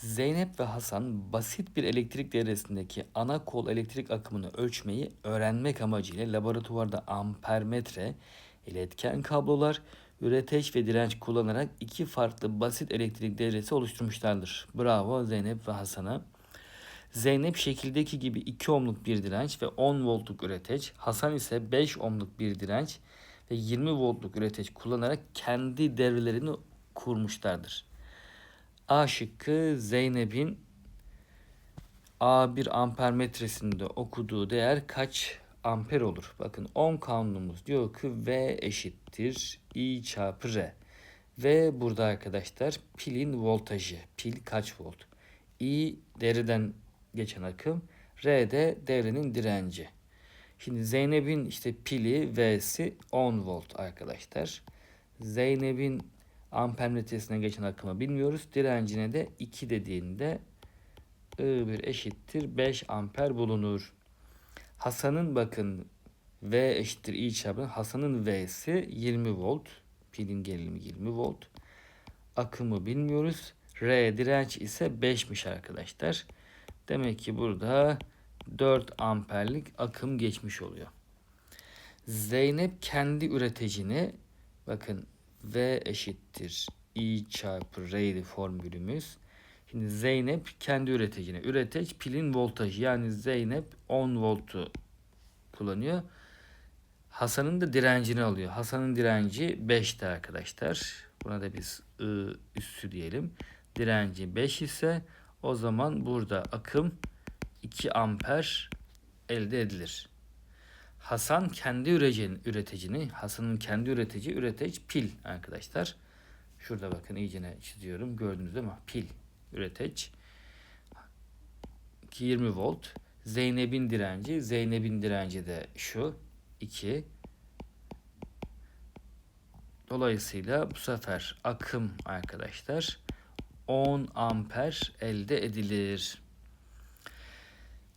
Zeynep ve Hasan basit bir elektrik devresindeki ana kol elektrik akımını ölçmeyi öğrenmek amacıyla laboratuvarda ampermetre, iletken kablolar, üreteç ve direnç kullanarak iki farklı basit elektrik devresi oluşturmuşlardır. Bravo Zeynep ve Hasan'a. Zeynep şekildeki gibi 2 ohmluk bir direnç ve 10 voltluk üreteç, Hasan ise 5 ohmluk bir direnç ve 20 voltluk üreteç kullanarak kendi devrelerini kurmuşlardır. A şıkkı Zeynep'in A1 amper metresinde okuduğu değer kaç amper olur? Bakın ohm kanunumuz diyor ki V eşittir I çarpı R. V burada arkadaşlar pilin voltajı. Pil kaç volt? I devreden geçen akım. R de devrenin direnci. Şimdi Zeynep'in işte pili V'si 10 volt arkadaşlar. Zeynep'in amper metresine geçen akımı bilmiyoruz. Direncine de 2 dediğinde I1 eşittir 5 amper bulunur. Hasan'ın bakın V eşittir I çarpı Hasan'ın V'si 20 volt. Pilin gerilimi 20 volt. Akımı bilmiyoruz. R direnç ise 5'miş arkadaşlar. Demek ki burada 4 amperlik akım geçmiş oluyor. Zeynep kendi üreticini bakın V eşittir I çarpı R'li formülümüz. Şimdi Zeynep kendi üreticini. Üreteç pilin voltajı yani Zeynep 10 voltu kullanıyor. Hasan'ın da direncini alıyor. Hasan'ın direnci 5'te arkadaşlar. Buna da biz I üssü diyelim. Direnci 5 ise o zaman burada akım 2 amper elde edilir. Hasan kendi üreticini, Hasan'ın kendi üretici üreteç pil arkadaşlar. Şurada bakın iyicene çiziyorum. Gördünüz değil mi? Pil üreteç. 20 volt. Zeynep'in direnci. Zeynep'in direnci de şu. 2. Dolayısıyla bu sefer akım arkadaşlar 10 amper elde edilir.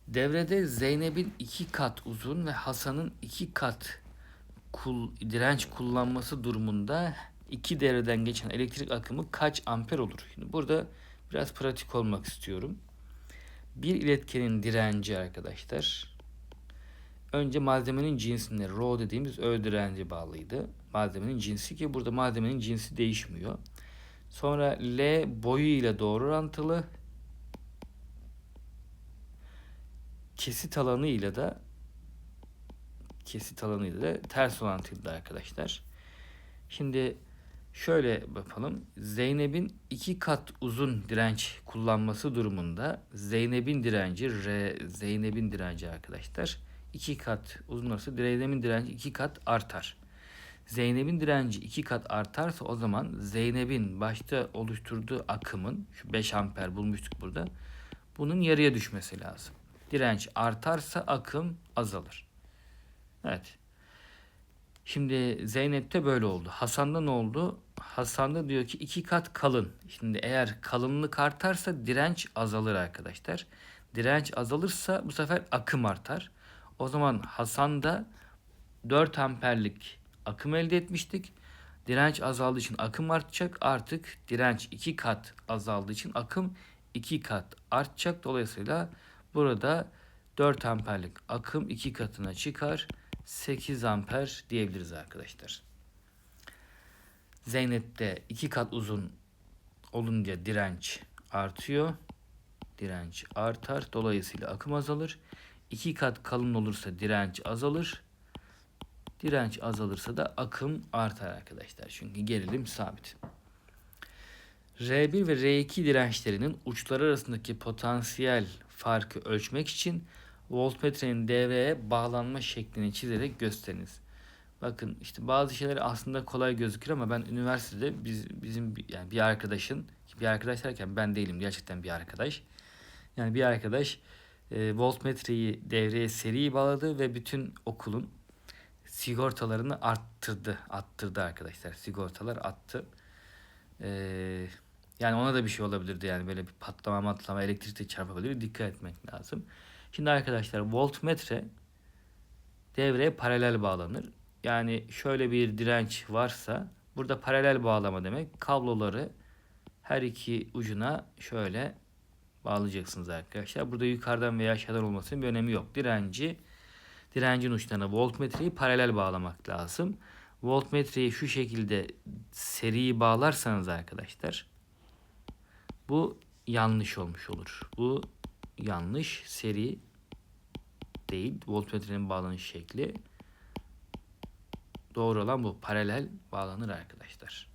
Devrede Zeynep'in iki kat uzun ve Hasan'ın iki kat kul, direnç kullanması durumunda iki devreden geçen elektrik akımı kaç amper olur? Şimdi burada biraz pratik olmak istiyorum. Bir iletkenin direnci arkadaşlar. Önce malzemenin cinsine rho dediğimiz ö direnci bağlıydı. Malzemenin cinsi ki burada malzemenin cinsi değişmiyor. Sonra L boyu ile doğru orantılı. Kesit alanı ile de kesit alanı ile de ters orantıydı arkadaşlar. Şimdi şöyle yapalım. Zeynep'in iki kat uzun direnç kullanması durumunda Zeynep'in direnci R Zeynep'in direnci arkadaşlar. iki kat uzun olursa Zeynep'in direnci iki kat artar. Zeynep'in direnci iki kat artarsa o zaman Zeynep'in başta oluşturduğu akımın şu 5 amper bulmuştuk burada. Bunun yarıya düşmesi lazım. Direnç artarsa akım azalır. Evet. Şimdi Zeynep'te böyle oldu. Hasan'da ne oldu? Hasan'da diyor ki iki kat kalın. Şimdi eğer kalınlık artarsa direnç azalır arkadaşlar. Direnç azalırsa bu sefer akım artar. O zaman Hasan'da 4 amperlik akım elde etmiştik. Direnç azaldığı için akım artacak. Artık direnç 2 kat azaldığı için akım 2 kat artacak. Dolayısıyla burada 4 amperlik akım 2 katına çıkar. 8 amper diyebiliriz arkadaşlar. Zeynep'te 2 kat uzun olunca direnç artıyor. Direnç artar. Dolayısıyla akım azalır. 2 kat kalın olursa direnç azalır. Direnç azalırsa da akım artar arkadaşlar. Çünkü gerilim sabit. R1 ve R2 dirençlerinin uçları arasındaki potansiyel farkı ölçmek için voltmetrenin devreye bağlanma şeklini çizerek gösteriniz. Bakın işte bazı şeyler aslında kolay gözükür ama ben üniversitede biz, bizim yani bir arkadaşın bir arkadaş derken ben değilim gerçekten bir arkadaş. Yani bir arkadaş e, voltmetreyi devreye seri bağladı ve bütün okulun sigortalarını arttırdı. Attırdı arkadaşlar. Sigortalar attı. Ee, yani ona da bir şey olabilirdi yani böyle bir patlama matlama elektrik de çarpabilir. Dikkat etmek lazım. Şimdi arkadaşlar voltmetre devreye paralel bağlanır. Yani şöyle bir direnç varsa burada paralel bağlama demek kabloları her iki ucuna şöyle bağlayacaksınız arkadaşlar. Burada yukarıdan veya aşağıdan olmasının bir önemi yok. Direnci direncin uçlarına voltmetreyi paralel bağlamak lazım. Voltmetreyi şu şekilde seriyi bağlarsanız arkadaşlar bu yanlış olmuş olur. Bu yanlış seri değil. Voltmetrenin bağlanış şekli. Doğru olan bu. Paralel bağlanır arkadaşlar.